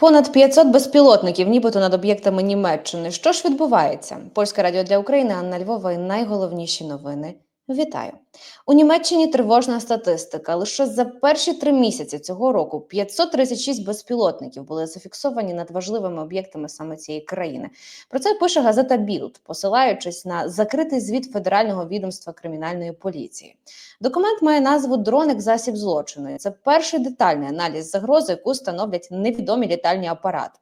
Понад 500 безпілотників, нібито над об'єктами Німеччини. Що ж відбувається? Польське радіо для України Анна Львова і найголовніші новини. Вітаю у Німеччині. Тривожна статистика. Лише за перші три місяці цього року 536 безпілотників були зафіксовані над важливими об'єктами саме цієї країни. Про це пише газета Білд, посилаючись на закритий звіт федерального відомства кримінальної поліції. Документ має назву Дроник засіб злочину. Це перший детальний аналіз загрози, яку становлять невідомі літальні апарати.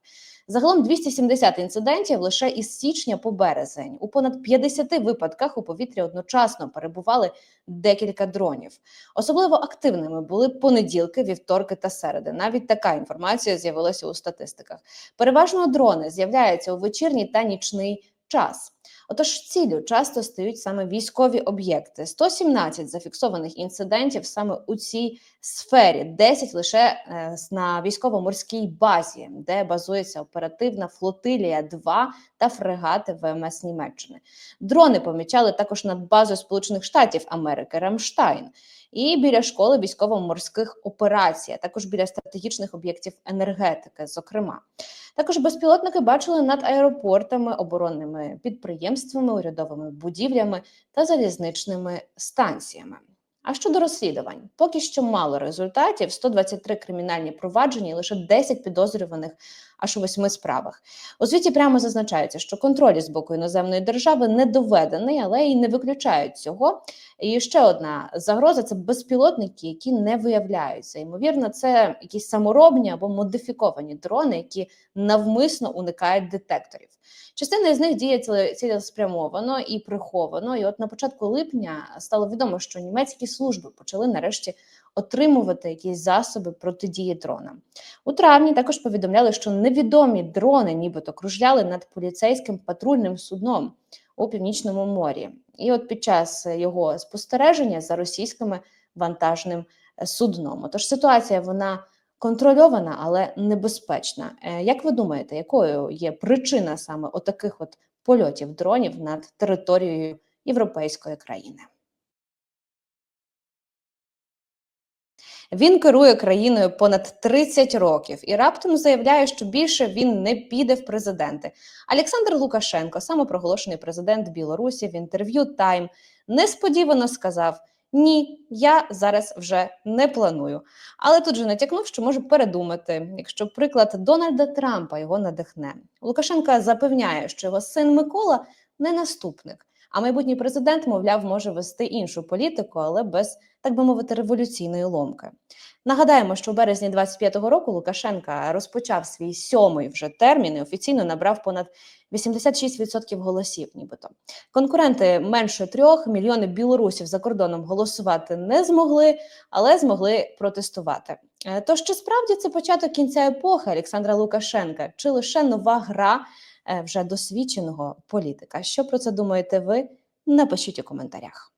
Загалом 270 інцидентів лише із січня по березень. У понад 50 випадках у повітрі одночасно перебували декілька дронів. Особливо активними були понеділки, вівторки та середи. Навіть така інформація з'явилася у статистиках. Переважно дрони з'являються у вечірній та нічний час. Отож, ціллю часто стають саме військові об'єкти. 117 зафіксованих інцидентів саме у цій сфері, 10 лише е, на військово-морській базі, де базується оперативна флотилія 2 та фрегати ВМС Німеччини. Дрони помічали також над базою Сполучених Штатів Америки Рамштайн. І біля школи військово-морських операцій, а також біля стратегічних об'єктів енергетики, зокрема. Також безпілотники бачили над аеропортами, оборонними підприємствами, урядовими будівлями та залізничними станціями. А щодо розслідувань, поки що мало результатів: 123 кримінальні провадження, і лише 10 підозрюваних аж у восьми справах. У звіті прямо зазначається, що контроль з боку іноземної держави не доведений, але й не виключають цього. І ще одна загроза це безпілотники, які не виявляються. Ймовірно, це якісь саморобні або модифіковані дрони, які навмисно уникають детекторів. Частина з них діє цілеспрямовано і приховано. І от на початку липня стало відомо, що німецькі служби почали нарешті отримувати якісь засоби протидії дронам. У травні також повідомляли, що невідомі дрони, нібито кружляли над поліцейським патрульним судном у північному морі. І от під час його спостереження за російськими вантажним судном. Тож ситуація вона контрольована, але небезпечна. Е, як ви думаєте, якою є причина саме отаких от польотів дронів над територією європейської країни? Він керує країною понад 30 років і раптом заявляє, що більше він не піде в президенти. Олександр Лукашенко, самопроголошений президент Білорусі, в інтерв'ю Тайм несподівано сказав. Ні, я зараз вже не планую. Але тут же натякнув, що може передумати, якщо приклад Дональда Трампа його надихне. Лукашенка запевняє, що його син Микола не наступник. А майбутній президент, мовляв, може вести іншу політику, але без так би мовити революційної ломки. Нагадаємо, що у березні 25-го року Лукашенка розпочав свій сьомий вже термін і офіційно набрав понад 86% голосів. Нібито конкуренти менше трьох мільйони білорусів за кордоном голосувати не змогли, але змогли протестувати. Е, тож чи справді це початок кінця епохи Олександра Лукашенка, чи лише нова гра вже досвідченого політика? Що про це думаєте ви? Напишіть у коментарях.